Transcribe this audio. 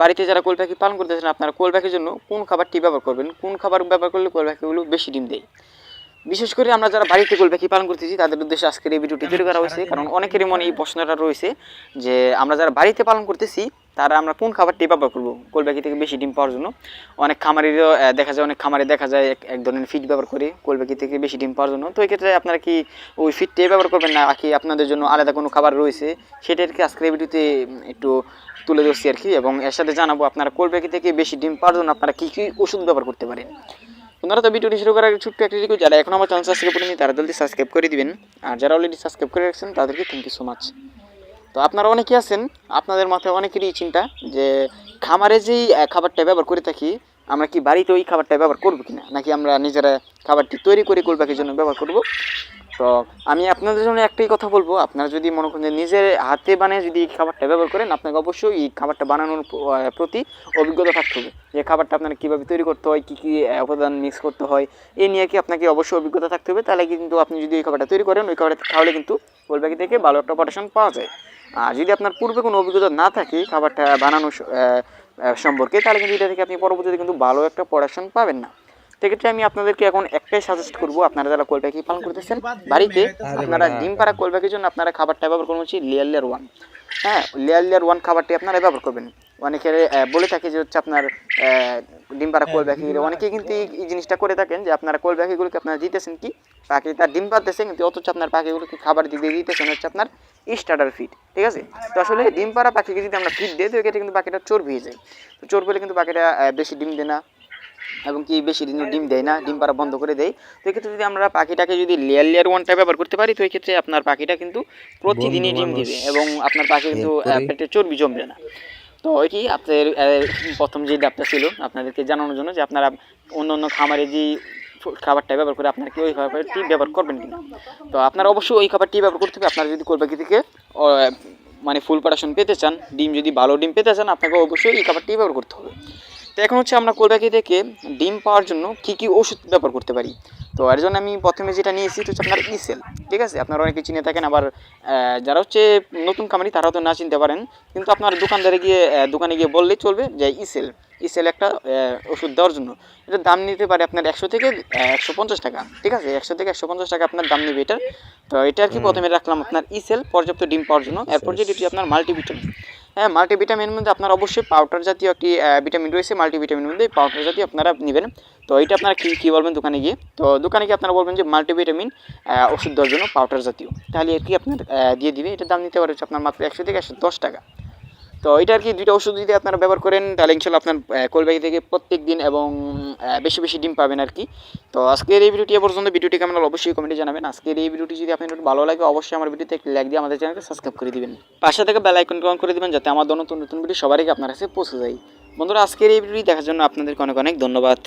বাড়িতে যারা কোল পাখি পালন করতেছেন আপনারা কোল পাখির জন্য কোন খাবারটি ব্যবহার করবেন? কোন খাবার ব্যবহার করলে কোল পাখিগুলো বেশি ডিম দেয়? বিশেষ করে আমরা যারা বাড়িতে কোল পাখি পালন করতেছি, তাদের উদ্দেশ্যে আজকের এই ভিডিওটি তৈরি করা হয়েছে। কারণ অনেকেরই মনে এই প্রশ্নটা রয়েছে যে, আমরা যারা বাড়িতে পালন করতেছি তারা আমরা কোন খাবারটি ব্যবহার করব? কোল পাখি থেকে বেশি ডিম পাওয়ার জন্য। অনেক খামারিরও দেখা যায়, অনেক খামারে দেখা যায় এক- ধরনের ফিড ব্যবহার করে কোল পাখি থেকে বেশি ডিম পাওয়ার জন্য। তো এই ক্ষেত্রে আপনারা কি ওই ফিডটাই ব্যবহার করবেন না কি আপনাদের জন্য আলাদা কোনো খাবার রয়েছে? সেটা আর কি আজকের ভিডিওতে একটু তুলে ধরছি আর কি এবং এর সাথে জানাব আপনারা কোল পাখি থেকে বেশি ডিম পাওয়ার জন্য আপনারা কী কী ওষুধ ব্যবহার করতে পারেন। আপনারা তো ভিডিওটি শুরু করার আগে ছোট্ট একটা রিকোয়েস্ট যারা এখন আমার চ্যানেল সাবস্ক্রাইব করেনি তারা জলদি সাবস্ক্রাইব করে দিবেন। আর যারা অলরেডি সাবস্ক্রাইব করে রাখছেন, তাদেরকে থ্যাংক ইউ সো মাচ তো আপনারা অনেকেই আছেন, আপনাদের মাথায় অনেকেরই চিন্তা যে খামারে যেই খাবারটা ব্যবহার করে থাকি, আমরা কি বাড়িতে ওই খাবারটা ব্যবহার করব কিনা? নাকি আমরা নিজেরা খাবারটি তৈরি করে কোল পাখির জন্য ব্যবহার করব? তো আমি আপনাদের জন্য একটাই কথা বলব, আপনারা যদি মনে করেন যে নিজের হাতে বানিয়ে যদি এই খাবারটা ব্যবহার করেন, আপনাকে অবশ্যই এই খাবারটা বানানোর প্রতি অভিজ্ঞতা থাকতে হবে যে খাবারটা আপনার কীভাবে তৈরি করতে হয়, কী কী উপাদান মিক্স করতে হয় এই নিয়ে কি আপনাকে অবশ্যই অভিজ্ঞতা থাকতে হবে, তাহলে কিন্তু আপনি যদি এই খাবারটা তৈরি করেন, ওই খাবারটা তাহলে কিন্তু কোল থেকে ভালো একটা প্রোটেকশন পাওয়া যায়। আর যদি আপনার পূর্বে কোনো অভিজ্ঞতা না থাকে খাবারটা বানানো সম্পর্কে, তাহলে কিন্তু এটা থেকে আপনি পরবর্তীতে কিন্তু ভালো একটা প্রোডাকশন পাবেন না। সেক্ষেত্রে আমি আপনাদেরকে এখন একটাই সাজেস্ট করব, আপনারা যারা কোল পাখি পালন করতেছেন বাড়িতে, আপনারা ডিম পাড়া কোল পাখির জন্য আপনারা খাবারটা ব্যবহার করবেন হচ্ছে লেয়ার লেয়ার ওয়ান হ্যাঁ লেয়ার লেয়ার ওয়ান খাবারটি আপনারা ব্যবহার করবেন। অনেকে বলে থাকে যে হচ্ছে আপনার ডিম পাড়া কোল অনেকে কিন্তু এই- জিনিসটা করে থাকেন যে আপনারা কোল আপনারা দিতেছেন কি? পাখি তার ডিম পাড়তেছে, কিন্তু অথচ আপনার পাখিগুলোকে খাবার দিয়ে দিতেছেন হচ্ছে আপনার স্টার্টার ফিড ঠিক আছে? তো আসলে ডিম পাড়া পাখিকে যদি আমরা ফিড দিই তো এক্ষেত্রে কিন্তু পাখিটা চোর হয়ে যায়। তো চোর পেলে কিন্তু পাখিটা বেশি ডিম দেয় না এবং কি বেশি দিন ডিম দেয় না ডিম পাড়া বন্ধ করে দেয়। তো এক্ষেত্রে যদি আমরা পাখিটাকে যদি লেয়ার লেয়ার ওয়ানটা ব্যবহার করতে পারি তো এক্ষেত্রে আপনার পাখিটা কিন্তু প্রতিদিনই ডিম দিবে এবং আপনার পাখি কিন্তু পেটে চর্বি জমবে না। তো ওই কি আপনাদের প্রথম যে ডাবটা ছিল আপনাদেরকে জানানোর জন্য যে আপনারা অন্য অন্য খামারে যে খাবারটা ব্যবহার করে আপনারা কি ওই খাবারটি ব্যবহার করবেন কিনা? তো আপনারা অবশ্যই ওই খাবারটি ব্যবহার করতে হবে। আপনারা যদি কোরবাকি থেকে মানে ফুল প্রোডাকশন পেতে চান, ডিম যদি ভালো ডিম পেতে চান, আপনাকে অবশ্যই এই খাবারটি ব্যবহার করতে হবে। এখন হচ্ছে আমরা কোলপাখি থেকে ডিম পাওয়ার জন্য কী কী ওষুধ ব্যবহার করতে পারি? তো এর জন্য আমি প্রথমে যেটা নিয়েছি এটা হচ্ছে আপনার ইসেল ঠিক আছে? আপনারা অনেকে চিনে থাকেন আবার যারা হচ্ছে নতুন কামারি তারাও তো না চিনতে পারেন কিন্তু আপনার দোকানদারে গিয়ে দোকানে গিয়ে বললেই চলবে যে ইসেল ইসেল একটা ওষুধ দেওয়ার জন্য। এটার দাম নিতে পারে আপনার একশো থেকে একশো পঞ্চাশ টাকা ঠিক আছে? একশো থেকে একশো পঞ্চাশ টাকা আপনার দাম নেবে এটার তো এটা আর কি প্রথমে রাখলাম আপনার ইসেল পর্যাপ্ত ডিম পাওয়ার জন্য। এরপর যেটি আপনার মাল্টিভিটামিন হ্যাঁ মাল্টিভিটামিনের মধ্যে আপনার অবশ্যই পাউডার জাতীয় একটি ভিটামিন রয়েছে। মাল্টিভিটামিনের মধ্যে পাউডার জাতীয় আপনারা নেবেন। তো এটা আপনারা কী কী বলবেন দোকানে গিয়ে? তো দোকানে গিয়ে আপনারা বলবেন যে মাল্টিভিটামিন ভিটামিন ওষুধ দেওয়ার জন্য পাউডার জাতীয়। তাহলে এটি আপনার দিয়ে দিবে? এটার দাম নিতে পারে আপনার মাত্র একশো থেকে একশো দশ টাকা। তো এটা আর কি দুইটা ওষুধ যদি আপনারা ব্যবহার করেন, তাহলে ইনশাল্লাহ আপনার কোলবাগি থেকে প্রত্যেক দিন এবং বেশি বেশি ডিম পাবেন আর কি। তো আজকের এই ভিডিওটি এ পর্যন্ত। ভিডিওটি কেমন অবশ্যই কমেন্টে জানাবেন। আজকের এই ভিডিওটি যদি আপনার ভালো লাগে, অবশ্যই আমার ভিডিওতে একটি লাইক দিয়ে আমাদের চ্যানেলকে সাবস্ক্রাইব করে দিবেন। পাশে থেকে বেল আইকন অন করে দিবেন, যাতে আমার নতুন নতুন ভিডিও সবারই আপনার কাছে পৌঁছে যায়। বন্ধুরা, আজকের এই ভিডিওটি দেখার জন্য আপনাদেরকে অনেক অনেক ধন্যবাদ।